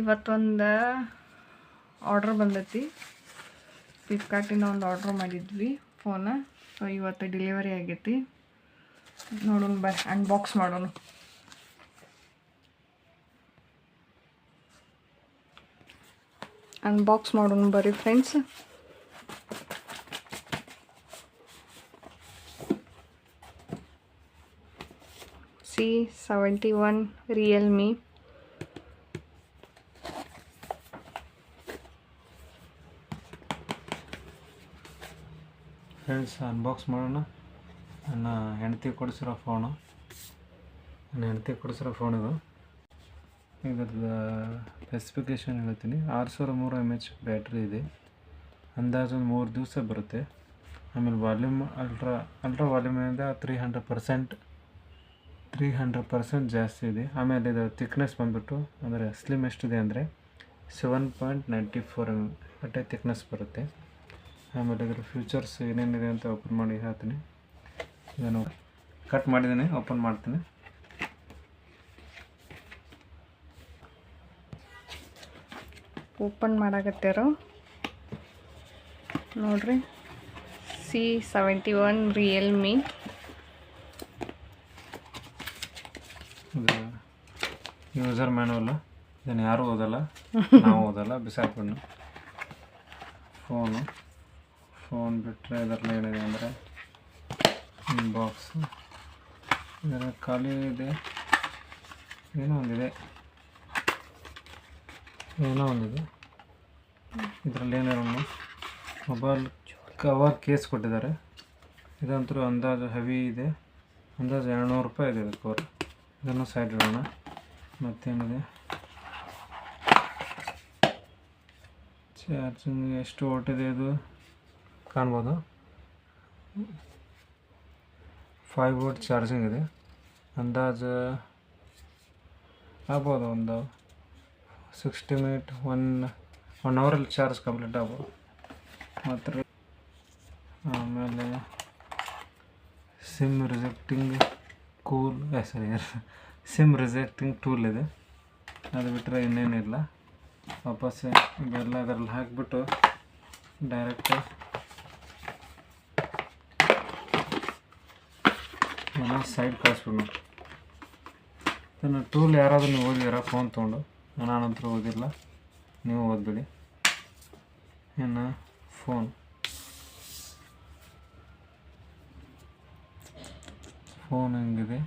ಇವತ್ತೊಂದು ಆರ್ಡ್ರ್ ಬಂದೈತಿ. ಫ್ಲಿಪ್ಕಾರ್ಟಿಂದ ಒಂದು ಆರ್ಡ್ರ್ ಮಾಡಿದ್ವಿ ಫೋನ ಸೊ ಇವತ್ತು ಡೆಲಿವರಿ ಆಗೈತಿ. ನೋಡೋಣ ಬ ಅನ್ಬಾಕ್ಸ್ ಮಾಡೋಣ. ಅನ್ಬಾಕ್ಸ್ ಮಾಡೋಣ ಬರ್ರಿ friends C seventy one Realme friends unbox ಮಾಡೋಣ. ನನ್ನ ಹೆಂಡತಿ ಕೊಡಿಸಿರೋ ಫೋನು ನನ್ನ ಹೆಂಡತಿ ಕೊಡಿಸಿರೋ ಫೋನ್ ಇದು. ಇದರದ ಸ್ಪೆಸಿಫಿಕೇಷನ್ ಹೇಳ್ತೀನಿ. ಆರು ಸಾವಿರ ಮೂರು ಎಂ ಎಚ್ ಬ್ಯಾಟ್ರಿ ಇದೆ. ಅಂದಾಜು ಒಂದು ಮೂರು ದಿವಸ ಬರುತ್ತೆ. ಆಮೇಲೆ volume ultra ultra ವಾಲ್ಯೂಮಿಂದ three hundred percent three hundred percent ಜಾಸ್ತಿ ಇದೆ. ಆಮೇಲೆ ಇದು ತಿಕ್ನೆಸ್ ಬಂದುಬಿಟ್ಟು, ಅಂದರೆ ಸ್ಲಿಮ್ ಎಷ್ಟಿದೆ ಅಂದರೆ seven point ninety four M ಬಟ್ಟೆ ತಿಕ್ನೆಸ್ ಬರುತ್ತೆ. ಆಮೇಲೆ ಅದರ ಫ್ಯೂಚರ್ಸ್ ಏನೇನಿದೆ ಅಂತ ಓಪನ್ ಮಾಡಿ ಹೇಳ್ತೀನಿ ಇದನ್ನು ಕಟ್ ಮಾಡಿದ್ದೀನಿ ಓಪನ್ ಮಾಡ್ತೀನಿ. ಓಪನ್ ಮಾಡಾಕತ್ತಾರೋ ನೋಡ್ರಿ. C seventy one Realme user ಮ್ಯಾನುವಲ್ಲ ಇದನ್ನು ಯಾರೂ ಓದಲ್ಲ? ನಾವು ಓದಲ್ಲ ಬಿಸಾಕೊಂಡು ಫೋನು ಫೋನ್ ಬಿಟ್ಟರೆ ಇದರಲ್ಲಿ ಏನಿದೆ ಅಂದರೆ ಬಾಕ್ಸ್ ಇದರ ಖಾಲಿ ಇದೆ. ಏನೋ ಒಂದಿದೆ. ಏನೋ ಒಂದಿದೆ. ಇದರಲ್ಲಿ ಏನಾರ ಮೊಬೈಲ್ ಕವರ್ ಕೇಸ್ ಕೊಟ್ಟಿದ್ದಾರೆ. ಇದಂತೂ ಅಂದಾಜು ಹೆವಿ ಇದೆ. ಅಂದಾಜು ಎರಡುನೂರು ರೂಪಾಯಿ ಇದೆ ಇದು ಕವರ್ ಇದನ್ನು ಸೈಡ್ ಇಡೋಣ. ಮತ್ತೇನಿದೆ? ಚಾರ್ಜಿಂಗ್ ಎಷ್ಟು ಓಟಿದೆ ಇದು? ಕಾಣ್ಬೋದು? ಫೈವ್ ವೋಲ್ಟ್ ಚಾರ್ಜಿಂಗ್ ಇದೆ. ಅಂದಾಜು ಆಗ್ಬೋದು ಒಂದು ಸಿಕ್ಸ್ಟಿ ಮಿನಿಟ್ ಒನ್ ಒನ್ ಅವರಲ್ಲಿ ಚಾರ್ಜ್ ಕಂಪ್ಲೀಟ್ ಆಗ್ಬೋದು. ಮಾತ್ರ. ಆಮೇಲೆ ಸಿಮ್ ರಿಜೆಕ್ಟಿಂಗ್ ಕೂಲ್ ಸರಿ ಸಿಮ್ ರಿಜೆಕ್ಟಿಂಗ್ ಟೂಲ್ ಇದೆ. ಅದು ಬಿಟ್ಟರೆ ಇನ್ನೇನಿಲ್ಲ. ವಾಪಸ್ ಇವೆಲ್ಲ ಅದರಲ್ಲಿ ಹಾಕಿಬಿಟ್ಟು ಡೈರೆಕ್ಟ್ ಎಲ್ಲ ಸೈಡ್ ಕಳಿಸ್ಬಿಡೋಣ ಇದನ್ನು ಟೂಲ್ ಯಾರಾದರೂ ನೀವು ಓದಿದಾರ? ಫೋನ್ ತೊಗೊಂಡು. ನಾನಂತೂ ಓದಿಲ್ಲ. ನೀವು ಓದ್ಬಿಡಿ. ಇನ್ನು ಫೋನ್ ಫೋನ್ ಹೆಂಗಿದೆ?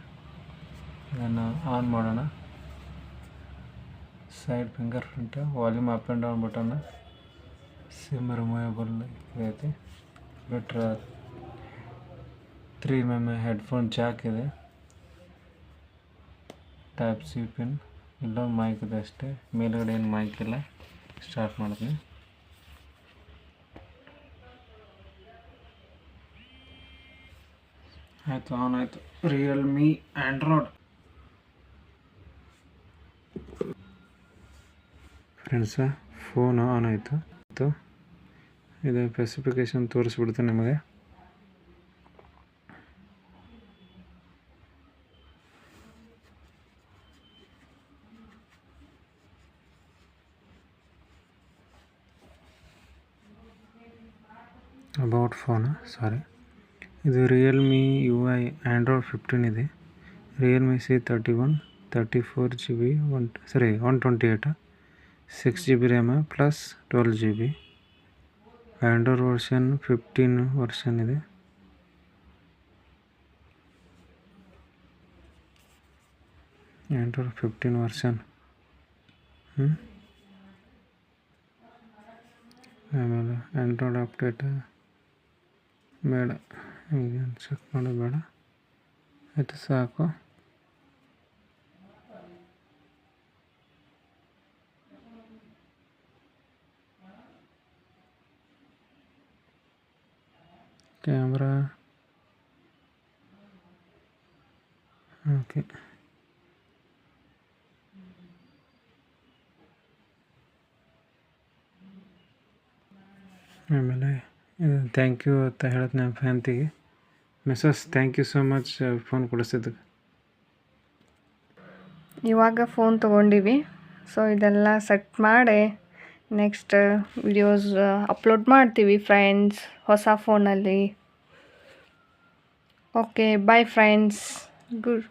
ಇದನ್ನು ಆನ್ ಮಾಡೋಣ. Side fingerprint volume up and down button SIM removable ಐತಿ ಬಿಟ್ರೆ ತ್ರೀ ಎಂ ಹೆಡ್ಫೋನ್ ಜಾಕ್ ಇದೆ. ಟೈಪ್ ಸಿ ಪಿನ್ ಇಲ್ಲೊಂದು ಮೈಕ್ ಇದೆ ಅಷ್ಟೇ. ಮೇಲ್ಗಡೆ ಏನು ಮೈಕ್ ಇಲ್ಲ. ಸ್ಟಾರ್ಟ್ ಮಾಡ್ತೀನಿ. ಆಯಿತು ಆನ್ ಆಯಿತು. Realme Android friends phone on ಆಯಿತು. ಇದು ಸ್ಪೆಸಿಫಿಕೇಶನ್ ತೋರಿಸ್ಬಿಡ್ತೀನಿ ನಿಮಗೆ. ಅಬೌಟ್ ಫೋನ್ ಸಾರಿ ಇದು Realme U I Android fifteen ಇದೆ Realme C thirty one thirty four G B one ಸರಿ one twenty eight six G B RAM plus twelve G B Android version fifteen version ಇದೆ Android fifteen version ಹ್ಞೂ ಆಮೇಲೆ Android update ಬೇಡ. ಈಗೇನು check ಮಾಡೋದು ಬೇಡ ಆಯಿತು ಸಾಕು. ಕ್ಯಾಮ್ರಾ. ಓಕೆ. ಆಮೇಲೆ ಥ್ಯಾಂಕ್ ಯು ಅಂತ ಹೇಳತ್ತೆ ನನ್ನ ಫ್ಯಾಂತಿಗೆ missus thank you so much phone ಕೊಡಿಸಿದ್ದಕ್ಕೆ. ಇವಾಗ ಫೋನ್ ತೊಗೊಂಡಿವಿ. ಸೊ ಇದೆಲ್ಲ ಸೆಟ್ ಮಾಡಿ ನೆಕ್ಸ್ಟ್ ವಿಡಿಯೋಸ್ ಅಪ್ಲೋಡ್ ಮಾಡ್ತೀವಿ ಫ್ರೆಂಡ್ಸ್ ಹೊಸ ಫೋನಲ್ಲಿ ಓಕೆ ಬಾಯ್ ಫ್ರೆಂಡ್ಸ್ ಗುಡ್